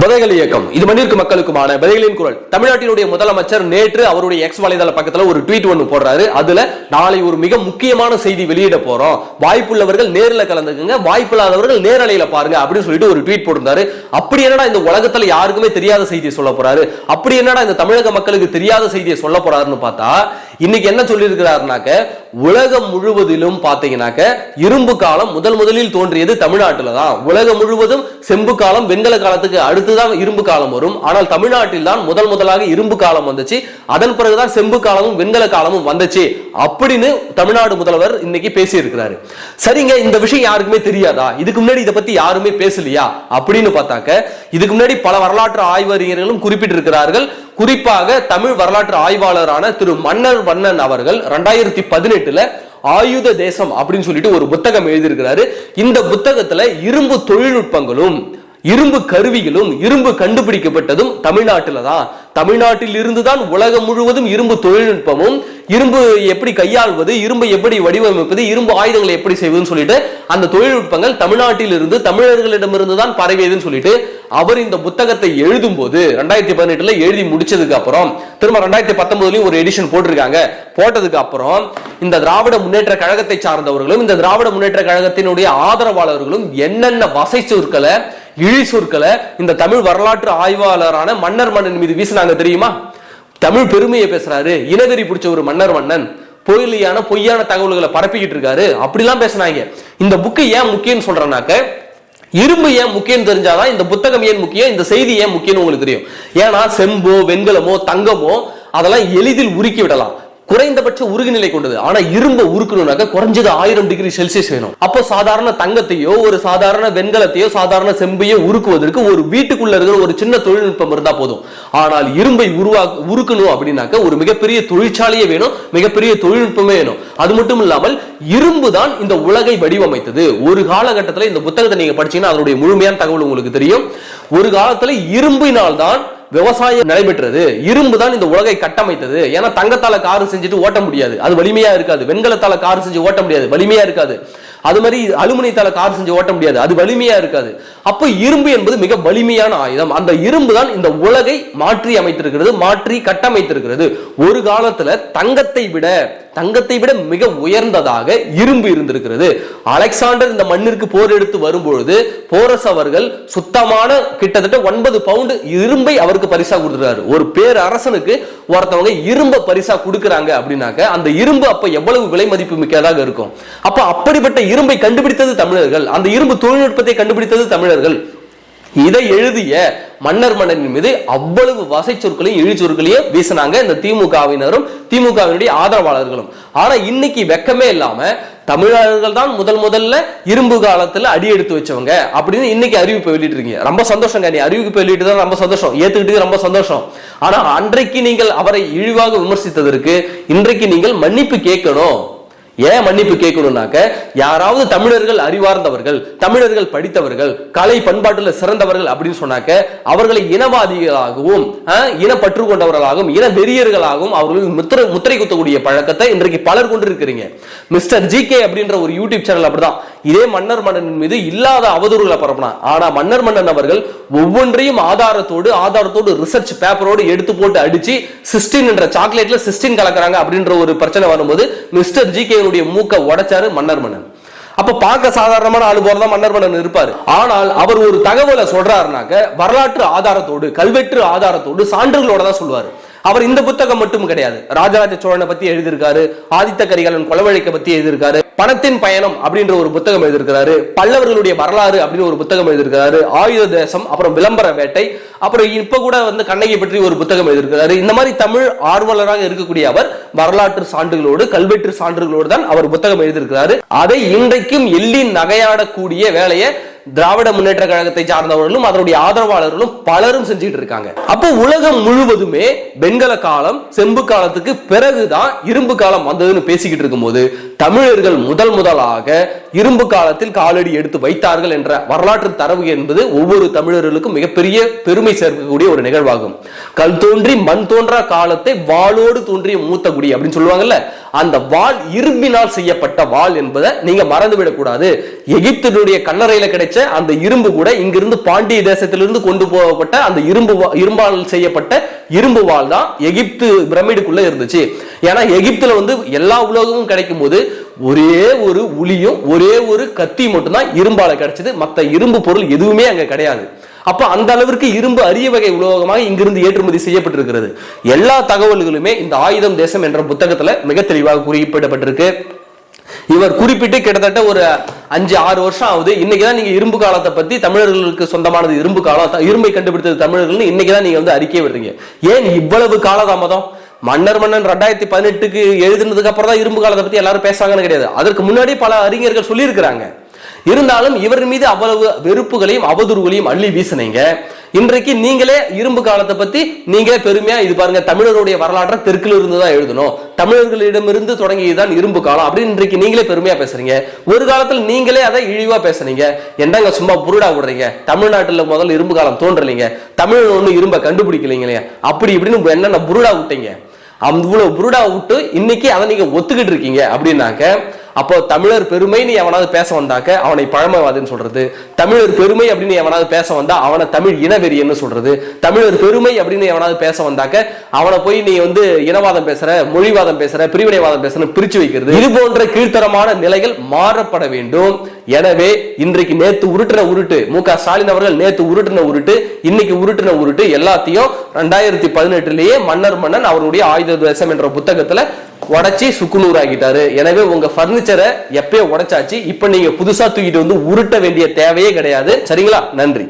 விதைகள் இயக்கம். இது மண்ணிற்கு மக்களுக்குமான விதைகளின் குரல். தமிழ்நாட்டினுடைய முதலமைச்சர் நேற்று அவருடைய எக்ஸ் வலைதள பக்கத்துல ஒரு ட்வீட் ஒன்று போடுறாரு. அதுல நாளை ஒரு மிக முக்கியமான செய்தி வெளியிட போறோம். வாய்ப்புள்ளவர்கள் நேரில் கலந்துக்குங்க. வாய்ப்பில்லாதவர்கள் நேரலையில பாருங்க அப்படின்னு சொல்லிட்டு ஒரு ட்வீட் போட்டிருந்தாரு. அப்படி என்னடா இந்த உலகத்துல யாருக்குமே தெரியாத செய்தியை சொல்ல போறாரு? அப்படி என்னடா இந்த தமிழக மக்களுக்கு தெரியாத செய்தியை சொல்ல போறாருன்னு பார்த்தா இன்னைக்கு என்ன சொல்லியிருக்கிறாருனாக்க உலகம் முழுவதிலும் பாத்தீங்கன்னாக்க இரும்பு காலம் முதல் முதலில் தோன்றியது தமிழ்நாட்டில் தான். உலகம் முழுவதும் செம்பு காலம் வெண்கல காலத்துக்கு அடுத்துதான் இரும்பு காலம் வரும். ஆனால் தமிழ்நாட்டில் தான் முதல் முதலாக இரும்பு காலம் வந்துச்சு. அதன் பிறகுதான் செம்பு காலமும் வெண்கல காலமும் வந்துச்சு. அப்படின்னு தமிழ்நாடு முதல்வர் இன்னைக்கு பேசி இருக்கிறாரு சரிங்க இந்த விஷயம் யாருக்குமே தெரியாதா? இதுக்கு முன்னாடி இதை பத்தி யாருமே பேசலையா? அப்படின்னு பார்த்தாக்க இதுக்கு முன்னாடி பல வரலாற்று ஆய்வறிஞர்களும் குறிப்பிட்டிருக்கிறார்கள். குறிப்பாக தமிழ் வரலாற்று ஆய்வாளரான திரு மன்னர் வண்ணன் அவர்கள் ரெண்டாயிரத்தி பதினெட்டுல ஆயுத தேசம் அப்படின்னு சொல்லிட்டு ஒரு புத்தகம் எழுதியிருக்கிறாரு. இந்த புத்தகத்துல இரும்பு தொழில்நுட்பங்களும் இரும்பு கருவிகளும் இரும்பு கண்டுபிடிக்கப்பட்டதும் தமிழ்நாட்டில் தான் தமிழ்நாட்டில் இருந்துதான் உலகம் முழுவதும் இரும்பு தொழில்நுட்பமும் இரும்பு எப்படி கையாள்வது இரும்பை எப்படி வடிவமைப்பது இரும்பு ஆயுதங்களை எப்படி செய்வதுன்னு சொல்லிட்டு அந்த தொழில்நுட்பங்கள் தமிழ்நாட்டில் இருந்து தமிழர்களிடமிருந்து தான் பரவியதுன்னு சொல்லிட்டு அவர் இந்த புத்தகத்தை எழுதும் போது ரெண்டாயிரத்தி பதினெட்டுல எழுதி முடிச்சதுக்கு அப்புறம் திரும்ப ரெண்டாயிரத்தி பத்தொன்பதுலயும் ஒரு எடிஷன் போட்டிருக்காங்க. போட்டதுக்கு அப்புறம் இந்த திராவிட முன்னேற்ற கழகத்தை சார்ந்தவர்களும் இந்த திராவிட முன்னேற்ற கழகத்தினுடைய ஆதரவாளர்களும் என்னென்ன வசை சொற்களை இழி சொற்களை இந்த தமிழ் வரலாற்று ஆய்வாளரான மன்னர் மன்னன் மீது வீசினாங்க தெரியுமா? தமிழ் பெருமையை பேசுறாரு. இனவெறி பிடிச்ச ஒரு மன்னர் மன்னன் பொய்லியான பொய்யான தகவல்களை பரப்பிக்கிட்டு இருக்காரு. அப்படிலாம் பேசினாங்க. இந்த புக்கு ஏன் முக்கியம்னு சொல்றேன்னாக்க இரும்பு ஏன் முக்கியம் தெரிஞ்சாதான் இந்த புத்தகம் ஏன் முக்கியம் இந்த செய்தி ஏன் முக்கியம்னு உங்களுக்கு தெரியும். ஏன்னா செம்போ வெண்கலமோ தங்கமோ அதெல்லாம் எளிதில் உருக்கி விடலாம். குறைந்தபட்ச உருகுநிலை கொண்டது. ஆனா இரும்பை உருக்கணும்னாக்க குறைஞ்சது ஆயிரம் டிகிரி செல்சியஸ் வேணும். அப்போ சாதாரண தங்கத்தையோ ஒரு சாதாரண வெண்கலத்தையோ சாதாரண செம்பையோ உருக்குவதற்கு ஒரு வீட்டுக்குள்ள இருக்கிற ஒரு சின்ன தொழில்நுட்பம் இருந்தா போதும். ஆனால் இரும்பை உருவா உருக்கணும் அப்படின்னாக்க ஒரு மிகப்பெரிய தொழிற்சாலையே வேணும் மிகப்பெரிய தொழில்நுட்பமே வேணும். அது மட்டும் இல்லாமல் இரும்பு தான் இந்த உலகை வடிவமைத்தது. ஒரு காலகட்டத்தில் இந்த புத்தகத்தை நீங்க படிச்சீங்கன்னா அதனுடைய முழுமையான தகவல் உங்களுக்கு தெரியும். ஒரு காலத்துல இரும்பினால் தான் விவசாயம் நடைபெற்றது. இரும்பு தான் இந்த உலகை கட்டமைத்தது. ஏன்னா தங்கத்தால காரு செஞ்சுட்டு ஓட்ட முடியாது. அது வலிமையா இருக்காது. வெண்கலத்தால கார் செஞ்சு ஓட்ட முடியாது. வலிமையா இருக்காது. அது மாதிரி அலுமினியத்தால கார் செஞ்சு ஓட்ட முடியாது. அது வலிமையா இருக்காது. அப்போ இரும்பு என்பது மிக வலிமையான ஆயுதம். அந்த இரும்பு தான் இந்த உலகை மாற்றி அமைத்திருக்கிறது மாற்றி கட்டமைத்திருக்கிறது. ஒரு காலத்துல தங்கத்தை விட தங்கத்தை விட மிக உயர்ந்ததாக இரும்பு இருந்திருக்கிறது. அலெக்சாண்டர் இந்த மண்ணிற்கு போர் எடுத்து வரும்பொழுது போரஸ் அவர்கள் சுத்தமான கிட்டத்தட்ட ஒன்பது பவுண்டு இரும்பை அவருக்கு பரிசா கொடுத்துருக்காரு. ஒரு பேர் அரசனுக்கு ஒருத்தவங்க இரும்பை பரிசா கொடுக்கறாங்க அப்படின்னாக்க அந்த இரும்பு அப்ப எவ்வளவு விலை மதிப்பு மிக்கதாக இருக்கும். அப்ப அப்படிப்பட்ட இரும்பை கண்டுபிடித்தது தமிழர்கள். அந்த இரும்பு தொழில்நுட்பத்தை கண்டுபிடித்தது தமிழர்கள். இதை எழுதிய மன்னர் மன்னனின் மீது அவ்வளவு வசை சொற்களையும் இழி சொற்களையும் வீசினாங்க இந்த திமுகவினரும் திமுகவினுடைய ஆதரவாளர்களும். ஆனா இன்னைக்கு வெக்கமே இல்லாம தமிழர்கள் தான் முதல் முதல்ல இரும்பு காலத்துல அடி எடுத்து வச்சவங்க அப்படின்னு இன்னைக்கு அறிவிப்பு வெளியிட்டு இருக்கீங்க ரொம்ப சந்தோஷங்க நீ அறிவிப்பு வெளியிட்டு தான் ரொம்ப சந்தோஷம். ஏத்துக்கிட்டு ரொம்ப சந்தோஷம். ஆனா அன்றைக்கு நீங்கள் அவரை இழிவாக விமர்சித்ததற்கு இன்றைக்கு நீங்கள் மன்னிப்பு கேட்கணும். ஏன் மன்னிப்பு கேட்கணும்னாக்க யாராவது தமிழர்கள் அறிவார்ந்தவர்கள் தமிழர்கள் படித்தவர்கள் கலை பண்பாட்டில் சிறந்தவர்கள் அப்படின்னு சொன்னாக்க அவர்களை இனவாதிகளாகவும் ஆஹ், இனப்பற்று கொண்டவர்களாகவும் இன வெறியர்களாகவும் அவர்களுக்கு முத்திரை முத்திரை குத்தக்கூடிய பழக்கத்தை இன்றைக்கு பலர் கொண்டு இருக்கிறீங்க மிஸ்டர் ஜி கே அப்படின்ற ஒரு யூடியூப் சேனல் அப்படிதான். இதே மன்னர் மன்னன் மீது இல்லாத அவதூறுகளை பரப்பினா. ஆனா மன்னர் மன்னன் அவர்கள் ஒவ்வொன்றையும் ஆதாரத்தோடு ஆதாரத்தோடு ரிசர்ச் பேப்பரோடு எடுத்து போட்டு அடிச்சு சிஸ்டின் என்ற சாக்லேட்ல சிஸ்டின் கலக்குறாங்க அப்படின்ற ஒரு பிரச்சனை வரும்போது மிஸ்டர் ஜி கேனுடைய மூக்க உடைச்சாரு மன்னர் மன்னன். அப்ப பார்க்க சாதாரணமான ஆளு போறதா மன்னர் மன்னன் இருப்பாரு. ஆனால் அவர் ஒரு தகவலை சொல்றாருனாக்க வரலாற்று ஆதாரத்தோடு கல்வெட்டு ஆதாரத்தோடு சான்றுகளோட தான் சொல்லுவாரு. அவர் இந்த புத்தகம் மட்டும் கிடையாது. ராஜராஜ சோழனை பத்தி எழுதியிருக்காரு ஆதித்த கரிகாலன் கொலவழிக்க பத்தி எழுதியிருக்காரு பணத்தின் பயணம் அப்படின்ற ஒரு புத்தகம் எழுதியிருக்கிறாரு பல்லவர்களுடைய வரலாறு அப்படின்னு ஒரு புத்தகம் எழுதியிருக்கிறாரு ஆயுத தேசம் அப்புறம் விளம்பர வேட்டை அப்புறம் இப்ப கூட வந்து கண்ணகி பற்றி ஒரு புத்தகம் எழுதியிருக்கிறாரு. இந்த மாதிரி தமிழ் ஆர்வலராக இருக்கக்கூடிய அவர் வரலாற்று சான்றுகளோடு கல்வெட்டு சான்றுகளோடு தான் அவர் புத்தகம் எழுதியிருக்கிறாரு. அதை இன்றைக்கும் எள்ளி நகையாடக்கூடிய வேலையை திராவிட முன்னேற்ற கழகத்தை சார்ந்தவர்களும் அதனுடைய ஆதரவாளர்களும் பலரும் செஞ்சுட்டு இருக்காங்க. அப்போ உலகம் முழுவதுமே வெண்கல காலம் செம்பு காலத்துக்கு பிறகுதான் இரும்பு காலம் வந்ததுன்னு பேசிக்கிட்டு இருக்கும்போது தமிழர்கள் முதல் முதலாக இரும்பு காலத்தில் காலடி எடுத்து வைத்தார்கள் என்ற வரலாற்று தரவு என்பது ஒவ்வொரு தமிழர்களுக்கும் மிகப்பெரிய பெருமை சேர்க்கக்கூடிய ஒரு நிகழ்வாகும். கல் தோன்றி மண் தோன்றா காலத்தை வாளோடு தோன்றிய மூத்த குடி அப்படின்னு சொல்லுவாங்கல்ல அந்த வாள் இரும்பினால் செய்யப்பட்ட வாள் என்பதை நீங்க மறந்துவிடக்கூடாது. எகிப்தினுடைய கல்லறையில கிடைச்ச அந்த இரும்பு கூட இங்கிருந்து பாண்டிய தேசத்திலிருந்து கொண்டு போகப்பட்ட அந்த இரும்பு வா- இரும்பால் செய்யப்பட்ட இரும்பு வாள் தான் எகிப்து பிரமிடுக்குள்ள இருந்துச்சு. ஏன்னா எகிப்துல வந்து எல்லா உலகமும் கிடைக்கும் போது ஒரே ஒரு உளியும் ஒரே ஒரு கத்தி மட்டும்தான் இரும்பால கிடைச்சது. மற்ற இரும்பு பொருள் எதுவுமே அங்க கிடையாது. அப்ப அந்த அளவிற்கு இரும்பு அரிய வகை உலோகமாக இங்கிருந்து ஏற்றுமதி செய்யப்பட்டிருக்கிறது. எல்லா தகவல்களுமே இந்த ஆயுதம் தேசம் என்ற புத்தகத்துல மிக தெளிவாக குறிப்பிடப்பட்டிருக்கு. இவர் குறிப்பிட்டு கிட்டத்தட்ட ஒரு அஞ்சு ஆறு வருஷம் ஆகுது. இன்னைக்கு தான் நீங்க இரும்பு காலத்தை பத்தி தமிழர்களுக்கு சொந்தமானது இரும்பு காலம் இரும்பை கண்டுபிடித்தது தமிழர்கள்னு இன்னைக்கு தான் நீங்க வந்து அறிக்கை விடுறீங்க. ஏன் இவ்வளவு காலதாமதம்? மன்னர் மன்னன் ரெண்டாயிரத்தி பதினெட்டுக்கு எழுதினதுக்கு அப்புறம் தான் இரும்பு காலத்தை பத்தி எல்லாரும் பேசாங்கன்னு கிடையாது. அதற்கு முன்னாடி பல அறிஞர்கள் சொல்லியிருக்கிறாங்க. இருந்தாலும் இவர் மீது அவ்வளவு வெறுப்புகளையும் அவதூறுகளையும் அள்ளி வீசுனீங்க. இன்றைக்கு நீங்களே இரும்பு காலத்தை பத்தி நீங்களே பெருமையா இது பாருங்க தமிழருடைய வரலாற்றை தெற்குல இருந்து தான் எழுதணும். தமிழர்களிடமிருந்து தொடங்கியதுதான் இரும்பு காலம் அப்படின்னு இன்றைக்கு நீங்களே பெருமையா பேசுறீங்க. ஒரு காலத்தில் நீங்களே அதை இழிவா பேசுனீங்க. என்னங்க சும்மா புருடா விடுறீங்க? தமிழ்நாட்டுல முதல்ல இரும்பு காலம் தோன்றலைங்க. தமிழ் ஒண்ணு இரும்ப கண்டுபிடிக்கலீங்களே. அப்படி இப்படின்னு என்னென்ன புருடா விட்டீங்க. அவ்வளவு புருடா விட்டு இன்னைக்கு அதை நீங்க ஒத்துக்கிட்டு இருக்கீங்க அப்படின்னாக்க அப்போ தமிழர் பெருமைன்னு எவனாவது பேச வந்தாக்க அவனை பழமைவாதுன்னு சொல்றது. தமிழர் பெருமை அப்படின்னு எவனாவது பேச வந்தா அவனை தமிழ் இனவெறியன்னு சொல்றது. தமிழர் பெருமை அப்படின்னு எவனாவது பேச வந்தாக்க அவனை போய் நீ வந்து இனவாதம் பேசுற மொழிவாதம் பேசுற பிரிவினைவாதம் பேசுற பிரிச்சு வைக்கிறது. இது போன்ற கீழ்த்தரமான நிலைகள் மாறப்பட வேண்டும். எனவே இன்றைக்கு நேத்து உருட்டுன உருட்டு மு க ஸ்டாலின் அவர்கள் நேத்து உருட்டுன உருட்டு இன்னைக்கு உருட்டுன உருட்டு எல்லாத்தையும் ரெண்டாயிரத்தி பதினெட்டுலயே மன்னர் மன்னன் அவருடைய ஆயுத தேசம் என்ற புத்தகத்துல உடைச்சி சுக்குநூறு ஆகிட்டாரு எனவே உங்க பர்னிச்சரை எப்பயோ உடைச்சாச்சு. இப்ப நீங்க புதுசா தூக்கிட்டு வந்து உருட்ட வேண்டிய தேவையே கிடையாது. சரிங்களா? நன்றி.